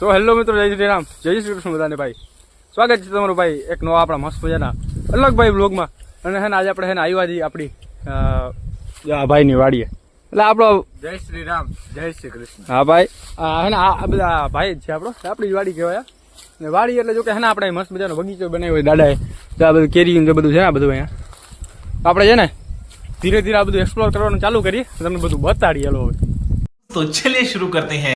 તો હેલો મિત્રો જય શ્રી રામ. જય શ્રી કૃષ્ણ બધાને ભાઈ. સ્વાગત છે તમારું ભાઈ એક નવા આપણા મસ્ત મજાના અલગ ભાઈ બ્લોગમાં અને હે ને આજે આપણે હે ને આવ્યા છીએ આપણી ભાઈની વાડીએ. એટલે આપણો જય શ્રી રામ. જય શ્રી કૃષ્ણ. હા ભાઈ હે ને આ બધા ભાઈ જ છે આપણો. આપણી વાડી કહેવાય. ને વાડી એટલે જો કે હે ને આપણે મસ્ત મજાનો બગીચો બનાવ્યો હોય દાદાએ તો આ બધું કેરી ને બધું છે ને બધું અહીંયા. આપણે છે ને ધીરે ધીરે આ બધું એક્સપ્લોર કરવાનું ચાલુ કરીએ. તમને બધું બતાડીએ હવે. તો ચલે શરૂ કરતી હૈ.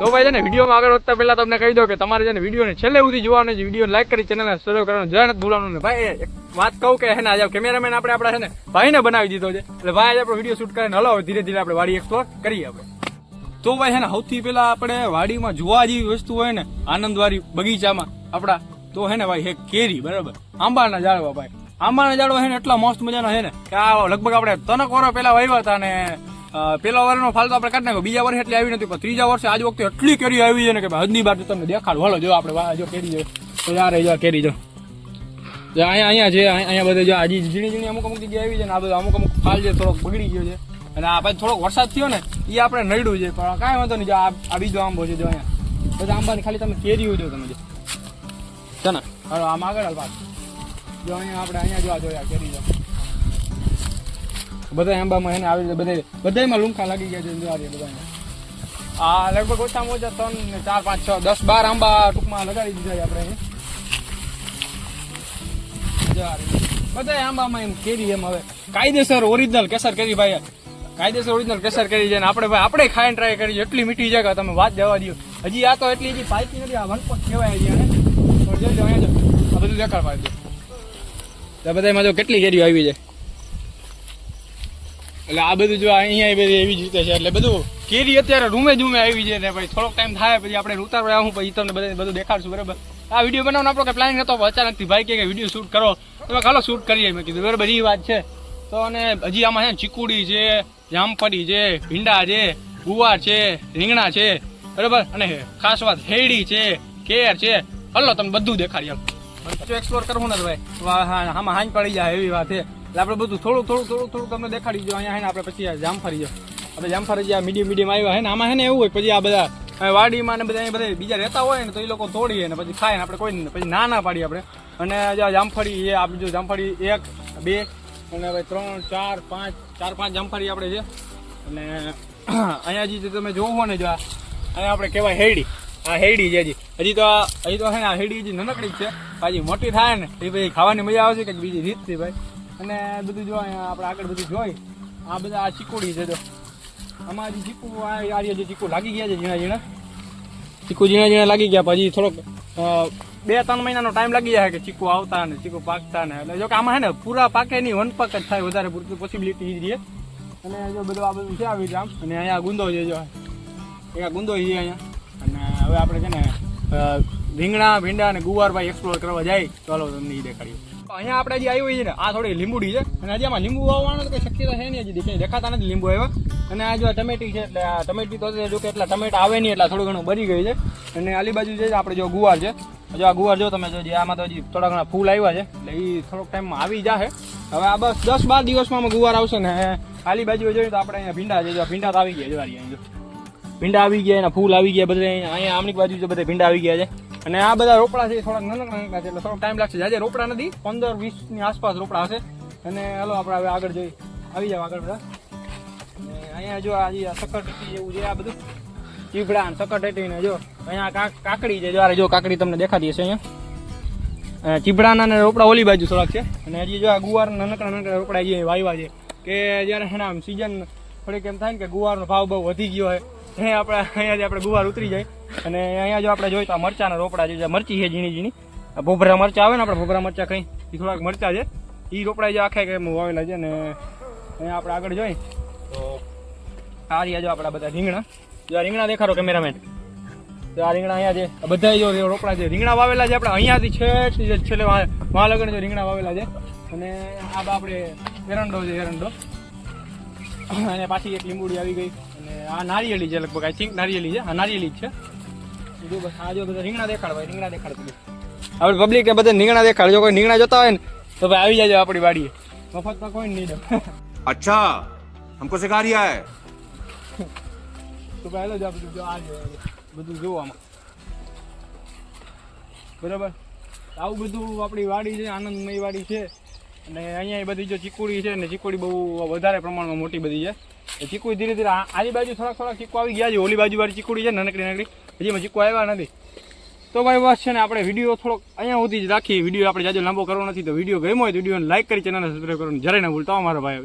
તો ભાઈ છે ને, વિડીયોમાં આગળ વધતા પહેલા તમને કહી દો કે તમારે છે ને, વિડીયોને છેલ્લે સુધી જોવાનો છે. વીડિયો લાઈક કરી ચેનલને સબસ્ક્રાઇબ કરવાનું જરા નથી ભૂલવાનું. ને ભાઈ, એક વાત કહું કે હે ને, આજે કેમેરામેન આપણે આપણા છે ને, ભાઈને બનાવી દીધો છે. એટલે ભાઈ, આજે આપણો વીડિયો શૂટ કરીને હલો હવે ધીરે ધીરે આપણે વાડી એક્સપ્લોર કરીએ આપણે તો ભાઈ હે ને, સૌથી પહેલા આપણે વાડીમાં જોવા જેવી વસ્તુ હોય ને આનંદવાળી બગીચામાં આપણા, તો હે ને ભાઈ હે કેરી, બરાબર. આંબાના ઝાડવા ભાઈ. આંબાના ઝાડવા હે ને, એટલા મસ્ત મજાના હે ને, કે આ લગભગ આપણે તનક વર્ષ પહેલા વાવ્યા હતા ને પેલા વર્ષનો ફાલતો આપણે કાઢી નાખ્યો. બીજા વર્ષે એટલી આવી નથી. પણ ત્રીજા વર્ષે આજ વખતે એટલી કેરી આવી છે ને કે હદની બાજુ તમને દેખાડો. હાલો, જો આપણે જો કેરી જો તો યાર જો કેરી જો. અહીંયા અહીંયા છે, અહીંયા બધે જો હજી ઝીણી ઝીણી અમુક અમુક જગ્યાએ આવી છે ને આ બધું અમુક અમુક ફાલ છે, થોડોક બગડી ગયો છે. અને આ પછી થોડોક વરસાદ થયો ને એ આપણે નડ્યું છે. પણ કાંઈ વાંધો નહીં, જો આ બીજો આંબો છે જો અહીંયા. બધા આંબાની ખાલી તમે કેરીઓ જો તમે જો. ને, હાલો, આમ આગળ હાલ પાછું. જો અહીંયા આપણે અહીંયા જોવા જોયા, કેરી જો. બધા આંબામાં એને આવી રીતે બધે બધાયમાં લૂંખા લાગી ગયા છે જો આ રહ્યા આ લગભગ ઓછામાં ઓછા ત્રણ ને ચાર, પાંચ, છ, દસ, બાર આંબા ટૂંકમાં લગાડી દીધા છે આપણે. અહીં. જો બધાય આંબામાં એમ કેરી એમ હવે. કાયદેસર ઓરિજિનલ કેસર કેરી ભાઈ. કાયદેસર ઓરિજિનલ કેસર કેરી છે ને આપણે ભાઈ આપણે ખાઈને ટ્રાય કરી એટલી મીઠી કે તમે વાત જવા દો હજી આ તો એટલી હજી પાકી નથી, આ વનપત કહેવાય છે આ બધું દેખાડ પાડી દે બધા એમાં જો કેટલી કેરીઓ આવી છે. એટલે આ બધું જો અહીંયા બધી એવી જ રીતે છે. એટલે બધું કેરી અત્યારે રૂમે જ રૂમે આવી છે ને ભાઈ થોડોક ટાઈમ થાય પછી આપણે ઉતારવા આવું પછી તમને બધે બધું દેખાડશું, બરાબર? આ વીડિયો બનાવવાનો આપણો કે પ્લાન હતો અચાનકથી ભાઈ કે વીડિયો શૂટ કરો. તમે ચાલો શૂટ કરીએ. મેં કીધું, બરાબર એ વાત છે. તો અને હજી આમાં છે ચીકુડી છે, જામફળી છે, ભીંડા છે, ગુવાર છે, રીંગણા છે, બરાબર? અને ખાસ વાત હેડી છે, કેર છે. હલો, તમને બધું દેખાડી એક્સપ્લોર કરવું ને ભાઈ. આમાં હાંજ પડી જાય એવી વાત છે. એટલે આપણે બધું થોડું થોડું થોડું થોડું તમને દેખાડી દો અહીંયા હે ને આપણે પછી આ જામફળી જો આપણે જામફળી જે મીડિયમ મીડિયમ આવ્યા હે ને. આમાં હે ને એવું હોય, પછી આ બધા વાડીમાં ને બધા બધા બીજા રહેતા હોય ને, તો એ લોકો તોડીએ ને, પછી ખાય ને, આપણે કોઈ પછી ના ના પાડીએ આપણે. અને જે આ જામફળી એ આપજો જામફળી એક, બે, અને હવે ત્રણ, ચાર, પાંચ ચાર, પાંચ જામફળી આપણે છે. અને અહીંયા જે તમે જોવો ને જો આ, અહીંયા આપણે કહેવાય હેડી. આ હેડી છે હજી. હજી તો હજી તો હે ને આ હેડી હજી નનકડી જ છે. હજી મોટી થાય ને, એ પછી ખાવાની મજા આવશે કે બીજી રીતથી ભાઈ. અને બધું જો અહીંયા આપણે આગળ બધું જોઈ, આ બધા આ ચીકુડી છે જો. આમાં હજી ચીકુ, આ આર્ય જે ચીકુ લાગી ગયા છે ઝીણા ઝીણા. ચીકુ ઝીણા ઝીણા લાગી ગયા પછી થોડોક બે ત્રણ મહિનાનો ટાઈમ લાગી જાય કે ચીકુ આવતા ને, ચીકુ પાકતા ને. એટલે જો કે આમાં હે ને, પૂરા પાકે નહીં વન પાક જ થાય વધારે પૂરતી પોસિબિલિટી રહે. અને જો બધું આ બધું છે આવી જામ અને અહીંયા ગુંદો છે જો. અહીંયા ગુંદો છે અહીંયા. અને હવે આપણે છે ને રીંગણા, ભીંડા અને ગુવાર ભાઈ એક્સપ્લોર કરવા જાય. ચાલો તમને એ દેખાડીએ. અહીંયા આપણે જે આવી છે ને, આ થોડી લીંબુડી છે. અને આજે આમાં લીંબુ વાવવાનો તો કંઈ શક્યતા છે નહીં, હજી દેખાય દેખાતા નથી લીંબુ આવ્યા. અને આ જો ટમેટી છે, એટલે આ ટમેટી તો જો કે એટલા ટમેટા આવે નહીં, એટલે થોડું ઘણું બરી ગઈ છે. અને આલી બાજુ છે, આપણે જો ગુવાર છે. જો આ ગુવાર જો તમે જો આમાં તો હજી થોડા ઘણા ફૂલ આવ્યા છે, એટલે એ થોડોક ટાઈમમાં આવી જશે હવે આ બસ દસ બાર દિવસમાં ગુવાર આવશે ને, આલી બાજુ જોઈએ તો આપણે અહીંયા ભીંડા છે, જો ભીંડા આવી ગયા, જો ભીંડા આવી ગયા, એના ફૂલ આવી ગયા, બધા અહીંયા આમની બાજુ જો બધા ભીંડા આવી ગયા છે. અને આ બધા રોપડા છે થોડાક નાનકડા નાનકડા છે, એટલે થોડોક ટાઈમ લાગશે. જાજે રોપડા નથી, પંદર વીસની આસપાસ રોપડા હશે. અને હાલો આપણે હવે આગળ જોઈ આવી જાવ આગળ બધા. અહીંયા જો આ સક્કરટેટી જેવું છે, આ બધું. ચીભડા ને સક્કરટેટી ને જો, અહીંયા કાકડી છે. જો આ જો કાકડી તમને દેખાતી હશે અહીંયા. ચીભડાના ને રોપડા ઓલી બાજુ થોડાક છે. અને હજી જો આ ગુવાર નાનકડા નાનકડા રોપડા જે વાવ્યા છે, કે જ્યારે ને આમ સિઝન થોડીક એમ થાય ને કે ગુવારનો ભાવ બહુ વધી ગયો હોય અહીંયા આપણે અહીંયાથી આપણે ગુવાર ઉતરી જાય. અને અહીંયા જો આપણે જોઈએ તો આ મરચાના રોપડા છે મરચી છે ઝીણી ઝીણી. ભોભરા મરચા આવે ને આપણે ભોભરા મરચા કઈ એ થોડાક મરચા છે. એ રોપડા જે આખા કે વાવેલા છે ને, અહીંયા આપણે આગળ જોઈએ તો આ રહ્યા જો આપણા બધા રીંગણા. જો આ રીંગણા દેખાડો કેમેરામેન. તો આ રીંગણા અહીંયા છે. બધા જો રોપડા છે. રીંગણા વાવેલા છે આપણે અહીંયાથી છેક છેલ્લે મહાલગણ જો રીંગણા વાવેલા છે. અને આ આપણે એરંડો છે, એરંડો. અને પાછી એક લીંબુડી આવી ગઈ. અને આ નારિયેળી છે લગભગ આઈ થિંક નારિયેળી છે. આ નારિયેળી જ છે. બીજું બસ આ જો બધા રીંગણા દેખાડ ભાઈ રીંગણા દેખાડ આપણે પબ્લિક કે બધા રીંગણા દેખાડ જો કોઈ રીંગણા જોતા હોય ને તો ભાઈ આવી જાય આપણી વાડી વાડીએ મફતમાં કોઈ નહીં દે. અચ્છા હમકો સિખા રહ્યા હે તો પહેલો જ આપણે જો આ જો બધું જોવામાં બરાબર? આવું બધું આપણી વાડી છે આનંદમય વાડી છે. અને અહીંયા બધી જો ચીકુડી છે ને, ચીકુડી બહુ વધારે પ્રમાણમાં મોટી બધી છે. એ ચીકુ ધીરે ધીરે આ- બાજુ થોડાક થોડાક ચીકુ આવી ગયા છે. ઓલી બાજુ વાળી ચીકુડી છે નાનકડી નાનકડી. હજી ચીકુ આવ્યા નથી. તો ભાઈ બસ છે ને, આપણે વીડિયો થોડોક અહીંયા સુધી જ રાખીએ. વીડિયો આપણે જાજો લાંબો કરવો નથી તો વીડિયો ગમ્યો હોય તો વિડીયોને લાઈક કરી, ચેનલને સબસ્ક્રાઈબ કરવાનું જરાય ના ભૂલતા અમારા ભાઈ.